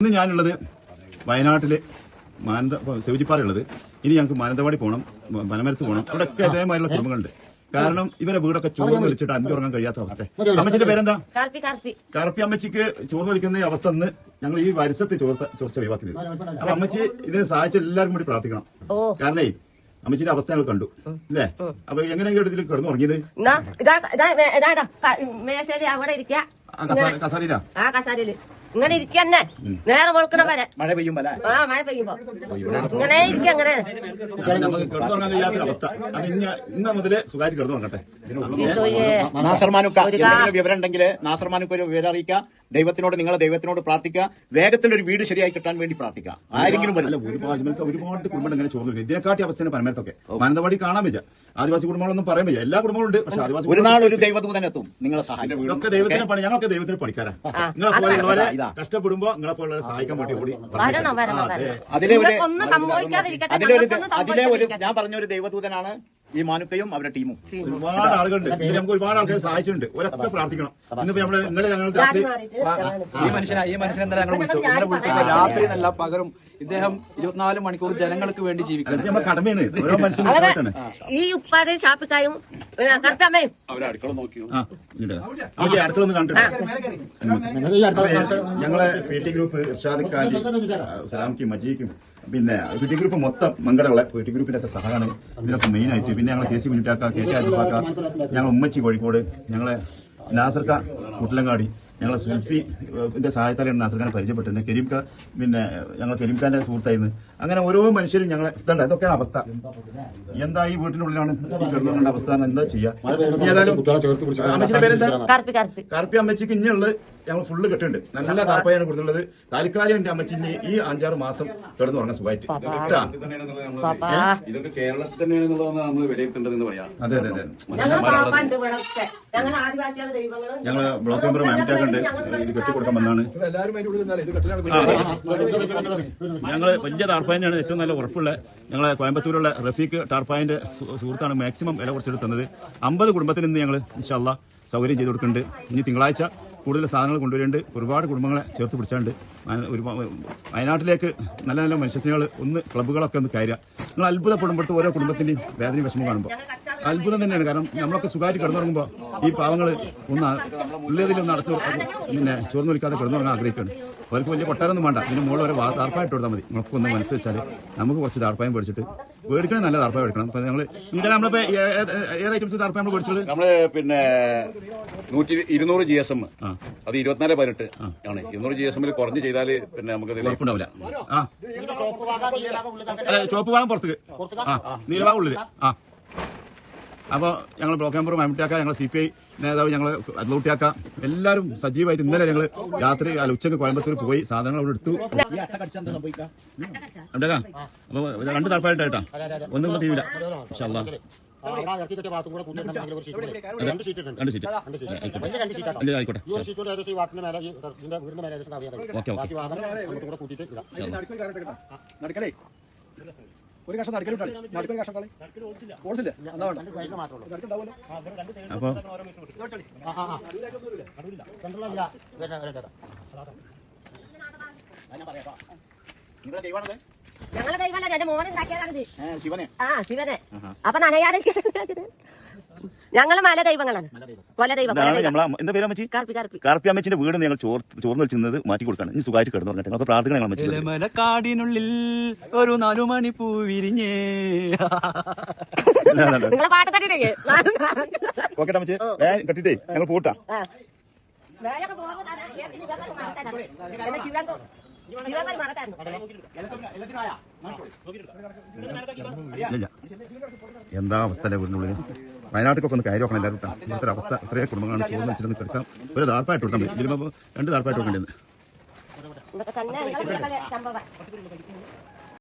ഇന്ന് ഞാനുള്ളത് വയനാട്ടിലെ മാനന്ത സെവിജിപ്പാറയുള്ളത് ഇനി ഞങ്ങൾക്ക് മാനന്തവാടി പോകണം വനമരത്ത് പോകണം ഇവിടെയൊക്കെ ഇതേമാതിരിയുള്ള കുടുംബങ്ങളുണ്ട് കാരണം ഇവരെ വീടൊക്കെ ചോർന്ന് വലിച്ചിട്ട് അഞ്ചു ഉറങ്ങാൻ കഴിയാത്ത അവസ്ഥ അമ്മച്ചിന്റെ പേരെന്താ കറുപ്പി അമ്മച്ചിക്ക് ചോർന്ന് വലിക്കുന്ന അവസ്ഥ എന്ന് ഞങ്ങൾ ഈ വരിസത്തെ ചോർത്ത ചോർച്ച ഒഴിവാക്കുന്നത് അപ്പൊ അമ്മച്ചി ഇതിനെ സഹായിച്ച എല്ലാവരും കൂടി പ്രാർത്ഥിക്കണം കാരണേ അമ്മച്ചിന്റെ അവസ്ഥ ഞങ്ങൾ കണ്ടു അല്ലേ അപ്പൊ എങ്ങനെയെങ്കിലും ഇതിൽ കിടന്നു ഉറങ്ങിയത് എന്നാ ഇതാ ഇതാ മേ- ഇതാ ഇതാ ക- മേശയിൽ അവിടെ ആ കസാരയിലാ ആ കസാരയിൽ ഇങ്ങനെ ഇരിക്കന്നെ നേരെ വെളുക്കണ വരെ. മഴ പെയ്യുമ്പോ ആ മഴ പെയ്യുമ്പോ. ഇങ്ങനെ ഇരിക്ക അങ്ങനെ. ഇന്ന് മുതൽ എന്തെങ്കിലും വിവരം ഉണ്ടെങ്കിൽ നാസർമാനുക്ക് ഒരു വിവരം അറിയിക്കുക ദൈവത്തിനോട് നിങ്ങൾ ദൈവത്തിനോട് പ്രാർത്ഥിക്കുക. വേഗത്തിൽ ഒരു വീട് ശരിയായി കിട്ടാൻ വേണ്ടി പ്രാർത്ഥിക്കുക. ആരെങ്കിലും ഒരുപാട് ഒരുപാട് കുടുംബം ഇങ്ങനെ ചോദിക്കും. ഇതിനെക്കാട്ടി അവസ്ഥയാണ് പരമേത്തൊക്കെ മാനന്തവാടി കാണാൻ വെച്ച ആദിവാസി കുടുംബങ്ങളൊന്നും പറയാൻ വെച്ച എല്ലാ കുടുംബങ്ങളും ഉണ്ട്. പക്ഷേ ആദിവാസി ഒരു നാൾ ഒരു ദൈവദൂതൻ എത്തും. നിങ്ങളെ സഹായിക്കും. ഇതൊക്കെ ദൈവത്തിന് പണി. ഞങ്ങളൊക്കെ ദൈവത്തിന് പണിക്കാരാ. നിങ്ങളെ പോലെയുള്ളവരെ. കഷ്ടപ്പെടുമ്പോ നിങ്ങളെ പോലുള്ളവരെ സഹായിക്കാൻ വേണ്ടി കൂടി വരണം വരണം. ആ, അതെ. വരണം. അതിലെ ഒരു അതിലെ ഒരു. ഞാൻ പറഞ്ഞ ഒരു ദൈവദൂതനാണ് ഈ മാനുക്കയും അവരുടെ ടീമും. ഒരുപാട് ആളുകളുണ്ട്. നമുക്ക് ഒരുപാട് ആൾക്കാർ സഹായിച്ചിട്ടുണ്ട്. ഒരൊക്കെ പ്രാർത്ഥിക്കണം. ഇന്നിപ്പോ നമ്മൾ ഇന്നലെ ഞങ്ങൾ രാത്രി ഈ മനുഷ്യനെ ഈ മനുഷ്യനെ ഇന്നലെ ഞങ്ങൾ വിളിച്ചു. ഇന്നലെ വിളിച്ചു. രാത്രി നല്ല പകരം ഇദ്ദേഹം ഇരുപത്തിനാല് മണിക്കൂർ ജനങ്ങൾക്ക് വേണ്ടി ജീവിക്കുന്നത് അത് നമ്മളെ കടമയാണ്. ഓരോ മനുഷ്യനും ഈ ഉപ്പാതെ ചാപ്പിക്കായും ഇങ്ങോട്ട് വാ. അടുക്കള ഒന്ന് കണ്ടിട്ട് ഞങ്ങളെ പി ടി ഗ്രൂപ്പ് ഇർഷാദ് സലാമിക്കും സലാംക്കും മജീക്കും പിന്നെ പി ടി ഗ്രൂപ്പ് മൊത്തം മങ്കടുള്ള പി ടി ഗ്രൂപ്പിന്റെ ഒക്കെ സഹകരണം ഇതിനൊക്കെ മെയിൻ ആയിട്ട്. പിന്നെ ഞങ്ങൾ കെ സി മുന്നിട്ടാക്ക കെ ടി അജുബാക്ക ഞങ്ങൾ ഉമ്മച്ചി കോഴിക്കോട് ഞങ്ങളെ നാസർക്ക കുട്ടലങ്ങാടി ഞങ്ങൾ സുൽഫിന്റെ സഹായത്താലാണ് നാസർഖാനെ പരിചയപ്പെട്ടിട്ടുണ്ട് കരീംക പിന്നെ ഞങ്ങൾ കരീംഖാന്റെ സുഹൃത്തായിരുന്നു. അങ്ങനെ ഓരോ മനുഷ്യരും ഞങ്ങളെ ഇതണ്ട. ഇതൊക്കെയാണ് അവസ്ഥ. എന്താ ഈ വീട്ടിനുള്ളിലാണ് കിടന്നുകൊണ്ട അവസ്ഥ? എന്താ ചെയ്യാ? ഇനി ഏതായാലും അമ്മച്ചിന്റെ പേരെന്താ? കാർപ്പി കാർപ്പി കാർപ്പി അമ്മച്ചിക്ക് ഇനിയുള്ളത് ഞങ്ങൾ ഫുള്ള് കെട്ടുണ്ട് നല്ല താപ്പയാണ് കൊടുത്തുള്ളത് താൽക്കാലികം എന്റെ അമ്മച്ചിന് ഈ അഞ്ചാറ് മാസം കിടന്നു തുടങ്ങാൻ സുഖമായിട്ട് ഇതൊക്കെ കേരളത്തിൽ തന്നെയാണെന്നുള്ളതാണ് നമ്മൾ വിലയിരുത്തേണ്ടതെന്ന് പറയാം. അതെ അതെ അതെ. ഞങ്ങൾ ബ്ലോക്ക് മെമ്പർ മാമിറ്റാക്കുണ്ട് ഇത് കെട്ടിക്കൊടുക്കാൻ വന്നാണ്. ഞങ്ങൾ വലിയ ടാർപ്പായിനാണ് ഏറ്റവും നല്ല ഉറപ്പുള്ള. ഞങ്ങളെ കോയമ്പത്തൂരുള്ള റഫീഖ് ടാർപ്പായന്റെ സുഹൃത്താണ് മാക്സിമം വില കുറച്ചെടുത്തത് അമ്പത് കുടുംബത്തിന് ഇന്ന് ഞങ്ങൾ ഇൻഷാല്ല സൗകര്യം ചെയ്ത് കൊടുക്കുന്നുണ്ട്. ഇനി തിങ്കളാഴ്ച കൂടുതൽ സാധനങ്ങൾ കൊണ്ടുവരുന്നുണ്ട് ഒരുപാട് കുടുംബങ്ങളെ ചേർത്ത് പിടിച്ചാണ്ട്. ഒരു വയനാട്ടിലേക്ക് നല്ല നല്ല മനുഷ്യസ്നേഹികൾ ഒന്ന് ക്ലബ്ബുകളൊക്കെ ഒന്ന് കയറുക. നിങ്ങൾ അത്ഭുതപ്പെടുമ്പോഴത്തെ ഓരോ കുടുംബത്തിന്റെയും വേദനയും വിഷമം കാണുമ്പോൾ അത്ഭുതം തന്നെയാണ്. കാരണം നമ്മളൊക്കെ സുഖമായിട്ട് കിടന്നുറങ്ങുമ്പോൾ ഈ പാവങ്ങൾ ഒന്ന് ഉള്ളതിലൊന്ന് അടച്ചു പിന്നെ ചോർന്നു വിളിക്കാതെ കിടന്നുറങ്ങാൻ ആഗ്രഹിക്കുകയാണ്. അവർക്ക് വലിയ കൊട്ടാരൊന്നും വേണ്ട. ഇതിന് മുകളിൽ ഒരു താർപ്പായിട്ട് കൊടുത്താൽ മതി. നമുക്ക് ഒന്ന് മനസ്സ് വെച്ചാൽ നമുക്ക് കുറച്ച് താർപ്പായം മേടിച്ചിട്ട് മേടിക്കണം നല്ല താർപ്പായം എടുക്കണം അപ്പൊ ഞങ്ങൾ ഇവിടെ നമ്മളിപ്പോ ഏത് ഐറ്റംസ് താർപ്പായം നമ്മൾ മേടിച്ചത്? നമ്മൾ പിന്നെ നൂറ്റി ഇരുന്നൂറ് ജി എസ് എം ആ. അത് ഇരുപത്തിനാല് പതിനെട്ട് ആണ്. ഇരുന്നൂറ് ജി എസ് എമ്മിൽ കുറഞ്ഞ് ചെയ്താൽ പിന്നെ നമുക്ക് ഉണ്ടാവില്ല ആ. ചോപ്പ് ഭാഗം പുറത്ത്. ആ. നീലഭാഗം ഉള്ളിൽ. ആ. അപ്പോൾ ഞങ്ങൾ ബ്ലോക്ക് മെമ്പർ മാമിട്ടാക്ക ഞങ്ങൾ സി പി ഐ നേതാവ് ഞങ്ങൾ അതിലൂട്ടിയാക്കാം എല്ലാവരും സജീവമായിട്ട് ഇന്നലെ ഞങ്ങൾ രാത്രി അല്ല ഉച്ചയ്ക്ക് കോയമ്പത്തൂർ പോയി സാധനങ്ങൾ അവിടെ എടുത്തു. ഈ അട്ട കടിച്ചാൽ എന്താ സംഭവിക്കുക ഉണ്ടാ അപ്പൊ രണ്ട് തറപ്പായിട്ടാ ഒന്നും തീരില്ല ഷീറ്റ്. ആയിക്കോട്ടെ. Okay okay. ഒരു കഷ്ണം നടക്കലുണ്ടാളി നടക്കൊരു കഷ്ണം കളി ഓൾസില്ല എന്താ വേണ്ട. നടക്കുണ്ടാവുമല്ലോ അപ്പൊ. സെൻട്രലിലല്ല. ഞങ്ങളെ ദൈവമല്ല എന്റെ ഏ, ശിവനെ. ആ ശിവനെ. അപ്പൊ നനയാതെ ഞങ്ങൾ മല ദൈവങ്ങളാണ്. കൊല ദൈവം. എന്താ പേര് അമ്മച്ചി? കാർപ്പി കാർപ്പി. കാർപ്പി അമ്മച്ചിന്റെ വീട് ഞങ്ങൾ ചോർന്ന് വെച്ചിരുന്നത് മാറ്റി കൊടുക്കാണ്. ഇനി സുഖമായിട്ട് കിടന്നു പറഞ്ഞിട്ട് നമുക്ക് പ്രാർത്ഥന ഞങ്ങൾ അമ്മച്ചി മലക്കാടിനുള്ളിൽ ഒരു നാലു മണി പൂ വിരിഞ്ഞേ ഓക്കെ അമ്മച്ചി. വേഗം കെട്ടിട്ടേ ഞങ്ങൾ പോട്ടാ. വേഗം മറത്തായിരുന്നു. എന്താ അവസ്ഥ അല്ലേ വീടിനുള്ളിൽ വയനാട്ടിലൊക്കെ ഒന്ന് കയറി വെക്കണം എല്ലാവരും ഇവിടുത്തെ അവസ്ഥ ഇത്രയും കുടുംബങ്ങളാണ് ചോർന്ന് വെച്ചിരുന്ന് കിടക്കാം. ഒരു ദാർപ്പായിട്ട് കൊടുക്കാൻ പറ്റും ഇതിലിപ്പോ രണ്ട് ദാർപ്പായിട്ട് കൊടുക്കേണ്ടത്